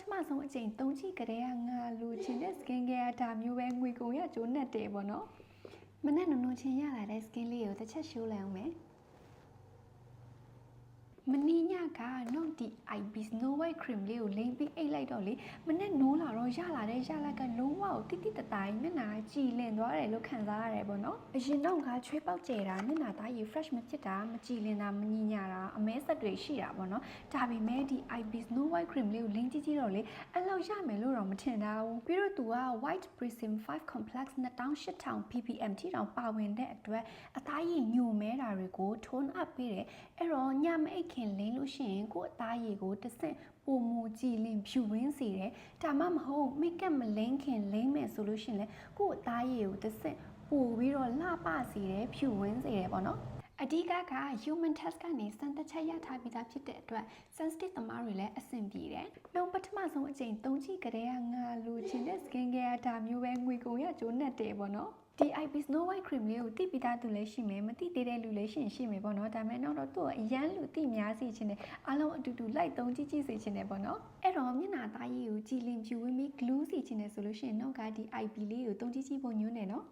ထမဆုံးအချိန်သုံးကြည့်ကြတဲ့ကငါလူချင်းတဲ့ skin care ဒါမျိုးပဲငွေကုန်ရကျိုးနဲ့တယ်ပေါ့နော်မနဲ့နုံနုံချင်းရလာတဲ့ skin လေးကိုတစ်ချက်ရှိုးလိုက်အောင်မယ်မနီညကနော်ဒီ IB Snow White cream လေးကိုလိမ့်ပြီးအိတ်လိုက်တော့လေမနဲ့နိုးလာတော့ရလာတဲ့ရလာကလုံးဝကိုတိတိတတိုင်းမျက်နှာကြည်လင်သွားတယ်လို့ခံစားရတယ်ပေါ့နော်အရင်တော့ကချွေးပေါက်ကျဲတာမျက်နှာသားရည် fresh မဖြစ်တာမကြည်လင်တာမညီညာတာအမဲဆက်တွေရှိတာပေါ့နော်ဒါပေမဲ့ဒီ IB Snow White cream လေးကိုလိမ့်ကြည့်ကြည့်တော့လေအဲ့လောက်ရမယ်လို့တော့မထင်တာဘူးပြီးတော့သူက White Prism 5 Complex 28000 ppm ထိတောင်ပါဝင်တဲ့အတွက်အသားရည်ညိုမဲတာတွေကို tone up ပေးတယ်အဲ့တော့ညမအိတ်ခင်လိမ့်လို့ရှိရင်ကိုယ့်အသားရည်ကိုတစ်ဆင့်ပုံမူကြည်လင်ဖြူဝင်းစေတယ်ဒါမှမဟုတ် make up မလိမ့်ခင်လိမ့်မယ်ဆိုလို့ရှိရင်လေကိုယ့်အသားရည်ကိုတစ်ဆင့်ပို့ပြီးတော့လှပစေတယ်ဖြူဝင်းစေတယ်ပေါ့နော် အဓိကက human test ကနေစမ်းသပ်ချက်ရထားပြီးသားဖြစ်တဲ့အတွက် sensitive သမားတွေလည်းအဆင်ပြေတယ်။လုံးပထမဆုံးအချိန်သုံးကြည့်ကြတဲ့ကငါလူချင်းတဲ့ skin care ဒါမျိုးပဲငွေကုန်ရကျိုးနဲ့တယ်ပေါ့နော်။ဒီ IP Snow White cream လေးကိုတိပြီးသားသူလည်းရှိမယ်မတိသေးတဲ့လူလည်းရှိရင်ရှိမယ်ပေါ့နော်ဒါပေမဲ့နောက်တော့သူ့ကိုအရန်လူတိများစီခြင်းနဲ့အားလုံးအတူတူလိုက်သုံးကြည့်ကြည့်စေခြင်းနဲ့ပေါ့နော်အဲ့တော့မျက်နှာသားရည်ကိုကြည်လင်ဖြူဝင်းပြီး glue စီခြင်းနဲ့ဆိုလို့ရှိရင်နောက်ကဒီ IP လေးကိုသုံးကြည့်ကြည့်ဖို့ညွှန်းတယ်နော်